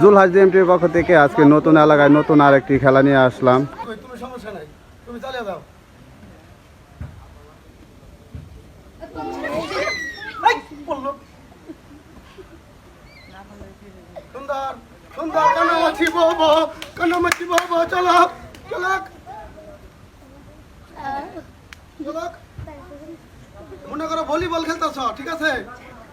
জুলহাজ ডিএমটির পক্ষ থেকে আজকে নতুন এলাকায় নতুন আরেকটি খেলা নিয়ে আসলাম। মনে করো ভলিবল খেলতেছ, ঠিক আছে?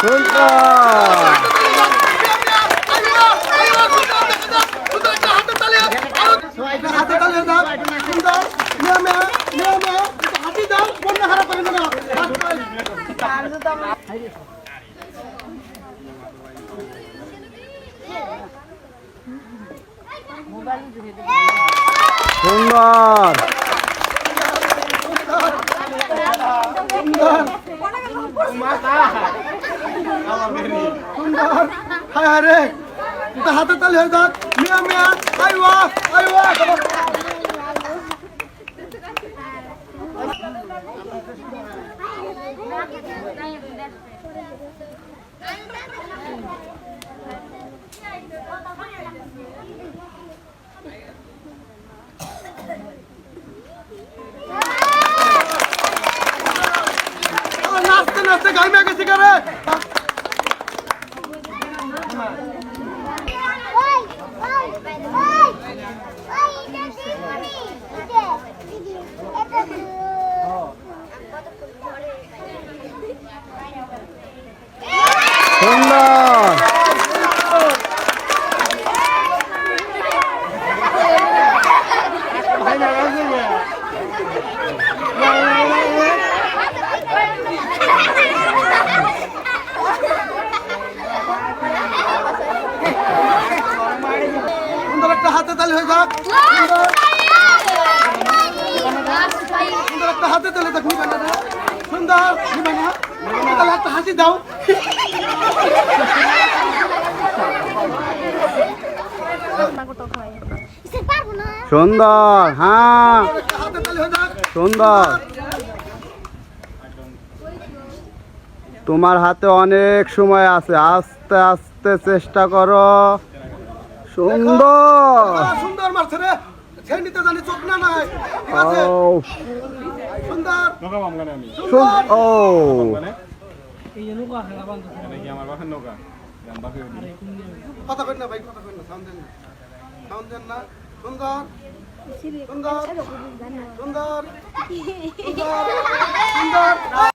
সুন্দর। সুন্দর হাতে তালি হয়ে যাক। মিয়া মিয়া আইওয়া আইওয়া নাচতে নাচতে গাইমে গেছি করে মানে সুন্দর একটা হাতে তালি হয়ে যাক। সুন্দর একটা হাতে তালি দেখ নিবে না সুন্দর। নিবে না তাহলে একটা হাসি দাও। সুন্দর হ্যাঁ। সুন্দর। তোমার হাতে অনেক সময় আছে। আস্তে আস্তে চেষ্টা করো। সুন্দর সুন্দর মারছে রে সে নিতে জানি চোখ না নাই ঠিক আছে সুন্দর নৌকা বামগানে আমি সুন- ও মানে কি আমার বাসার নৌকা আমি কথা কই না ভাই কথা কই না সাউন্ড দেন না সাউন্ড দেন না সুন্দর সুন্দর সুন্দর সুন্দর সুন্দর